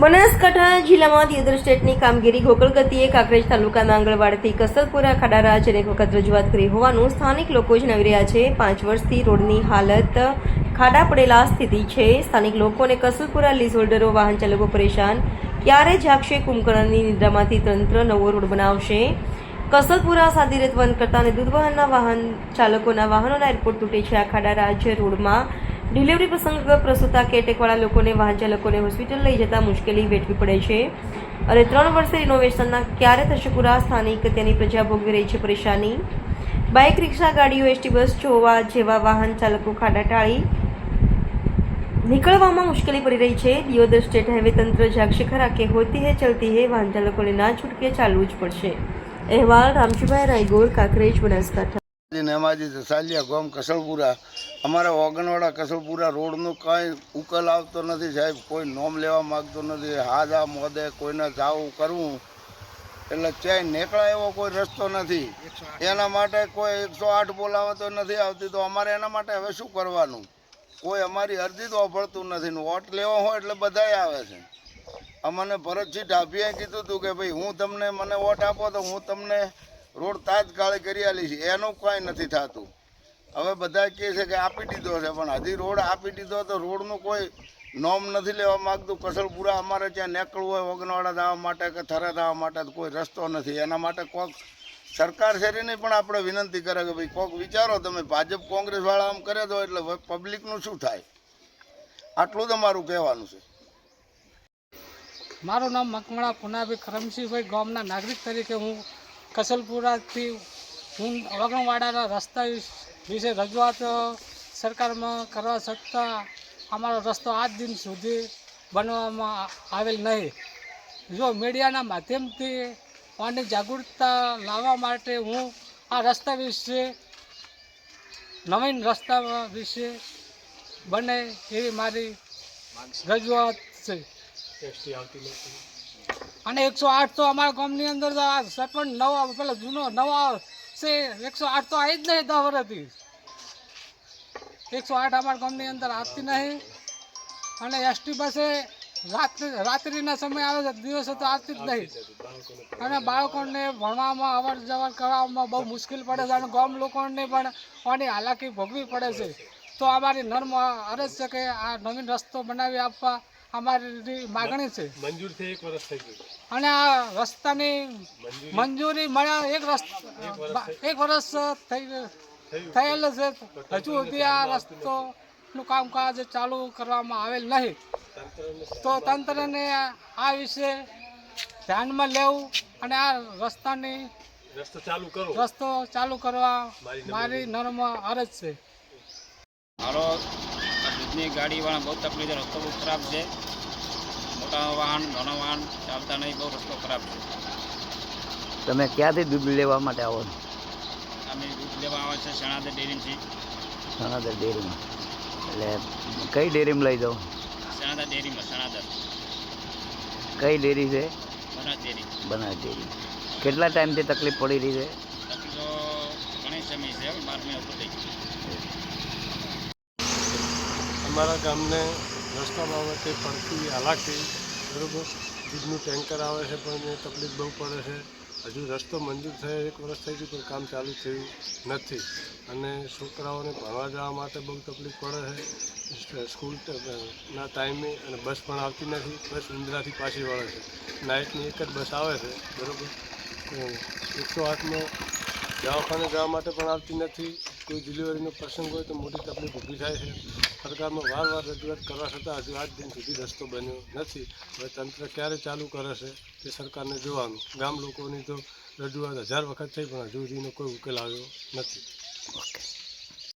બનાસકાંઠા જિલ્લામાં દિયોદર સ્ટેટની કામગીરી ગોકળ ગતિએ કાંકરેજ તાલુકાના આંગણવાડીથી કસરપુરા, ખાડા રાજ્યને એક વખત રજૂઆત કરી હોવાનું સ્થાનિક લોકો જણાવી રહ્યા છે. પાંચ વર્ષથી રોડની હાલત ખાડા પડેલા સ્થિતિ છે. સ્થાનિક લોકો અને કસરપુરા લીઝ હોલ્ડરો વાહન ચાલકો પરેશાન. ક્યારે જાગશે કુંભકર્ણની નિદ્રામાંથી તંત્ર નવો રોડ બનાવશે? કસરપુરા સાદી રેત વન કરતા અને દૂધ વાહનના વાહન ચાલકોના વાહનોના એરપોર્ટ તૂટે છે. આ ખાડા રાજ્ય રોડમાં ડિલિવરી પ્રસંગ પ્રસૂતા કેટેકવાળા લોકોને વાહન ચાલકોને હોસ્પિટલ લઈ જતા મુશ્કેલી વેઠવી પડે છે. અને ત્રણ વર્ષે રિનોવેશનના ક્યારે થશે પૂરા? સ્થાનિક તેની પ્રજા ભોગવી રહી છે પરેશાની. બાઇક, રિક્ષા, ગાડીઓ, એસટી, બસ, જોવા જેવા વાહન ચાલકો ખાડા ટાળી નીકળવામાં મુશ્કેલી પડી રહી છે. દિયોદર સ્ટેટ હાઈવે તંત્ર જાગશે ખરા કે હોતી હે, ચલતી હે, વાહન ચાલકોને ના છૂટકે ચાલવું જ પડશે. અહેવાલ, રામજીભાઈ રાયગોર, કાંકરેજ, બનાસકાંઠા. નેમાજી સાલિયા ગામ કસલપુરા, અમારા ઓગણવાડા કસલપુરા રોડનું કાંઈ ઉકેલ આવતો નથી સાહેબ, કોઈ નોમ લેવા માગતો નથી, હાજા મોદે કોઈને જાવું કરવું. એટલે ક્યાંય નીકળાય એવો કોઈ રસ્તો નથી. એના માટે કોઈ એકસો આઠ બોલાવે તો નથી આવતી, તો અમારે એના માટે હવે શું કરવાનું? કોઈ અમારી અરજી તો અફળતું નથી, ને વોટ લેવા હોય એટલે બધાય આવે છે. અમને ભરતજી ઢાભીએ કીધું હતું કે ભાઈ, હું તમને મને વોટ આપો તો હું તમને રોડ તાત્કાલિક કરી આલી છે. એનું કાંઈ નથી થતું. હવે બધા કહે છે કે આપી દીધો છે, પણ હજી રોડ આપી દીધો તો રોડનું કોઈ નોમ નથી લેવા માગતું. કસલપુરા અમારે ત્યાં નીકળવું હોય વગનવાડા જવા માટે કે થરા જવા માટે કોઈ રસ્તો નથી. એના માટે કોક સરકાર શરીને પણ આપણે વિનંતી કરે કે ભાઈ કોક વિચારો તમે. ભાજપ કોંગ્રેસવાળા આમ કરે દો એટલે પબ્લિકનું શું થાય? આટલું જ અમારું કહેવાનું છે. મારું નામ મકમણા પુનાભી ખરમસિંહભાઈ ગામના નાગરિક તરીકે હું કસલપુરાથી હું વગણવાડાના રસ્તા વિશ- રજૂઆત સરકારમાં કરવા છતાં અમારો રસ્તો આજ દિન સુધી બનવામાં આવેલ નહીં. જો મીડિયાના માધ્યમથી આની જાગૃતતા લાવવા માટે હું આ રસ્તા વિશે, નવીન રસ્તા વિશે બને એવી મારી રજૂઆત છે. અને એકસો આઠ તો અમારા ગામની અંદર તો આ સરપંચ નવા, પેલો જૂનો નવા છે, એકસો આઠ તો આવી જ નહીં દસ વર્ષથી એકસો આઠ અમારા ગામની અંદર આવતી નહીં. અને એસટી બસે રાત્રિ, રાત્રિના સમય આવે છે, દિવસે તો આવતી જ નહીં. અને બાળકોને ભણવામાં અવર જવર કરવામાં બહુ મુશ્કેલ પડે છે, અને ગામ લોકોને પણ આની હાલાકી ભોગવી પડે છે. તો અમારી નર્મ અરજ છે કે આ નવીન રસ્તો બનાવી આપવા. અમારી માગણી છે. મંજૂર થઈ એક વર્ષ થઈ ગયું. અને આ રસ્તાની મંજૂરી. મળ્યા એક રસ્તા એક વર્ષ થઈ. થયેલ છે. હજુ સુધી આ રસ્તોનું કામકાજ ચાલુ કરવામાં આવેલ નહીં. તો તંત્રને આ વિશે ધ્યાનમાં લેવું અને આ રસ્તાની રસ્તો ચાલુ કરો. રસ્તો ચાલુ કરવા મારી નર્મ અરજ છે. મારો આ ગાડીવાળા બહુ તકલીફ છે રસ્તો બહુ ખરાબ છે. મોટા વાહન નાના વાહન ચાલતા નહીં બહુ રસ્તો ખરાબ છે. તમે ક્યાંથી દૂધ લેવા માટે આવો છો? અમે દૂધ લેવા આવે છે શણાદર ડેરીમાંથી સણાદર ડેરીમાં. એટલે કઈ ડેરીમાં લઈ જાઓ? સણાદર ડેરીમાં શણાદર કઈ ડેરી છે? બનાસ ડેરી. બનાસ ડેરી. કેટલા ટાઈમથી તકલીફ પડી રહી છે? તકલીફો ઘણી સમય છે બાર મહિના ઉપર થઈ અમારા ગામને રસ્તા બાબતે પડતી હાલાકી બરોબર? દૂધનું ટેન્કર આવે છે પણ એ તકલીફ બહુ પડે છે. હજુ રસ્તો મંજૂર થયો, એક વર્ષ થઈ ગયું, પણ કામ ચાલુ થયું નથી. અને છોકરાઓને ભણવા જવા માટે બહુ તકલીફ પડે છે. સ્કૂલ ના ટાઈમે અને બસ પણ આવતી નથી. બસ ઉંદરાથી પાછી વળે છે. નાઇટની એક જ બસ આવે છે, બરાબર? એકસો આઠમાં દવાખાને જવા માટે પણ આવતી નથી. કોઈ ડિલિવરીનો પ્રસંગ હોય તો મોટી તકલીફ ઊભી થાય છે. સરકારમાં વાર વાર રજૂઆત કરવા છતાં હજુ આજ દિન સુધી રસ્તો બન્યો નથી. હવે તંત્ર ક્યારે ચાલુ કરે છે તે સરકારને જોવાનું. ગામ લોકોની તો રજૂઆત હજાર વખત થઈ પણ હજુ સુધીનો કોઈ ઉકેલ આવ્યો નથી. ઓકે.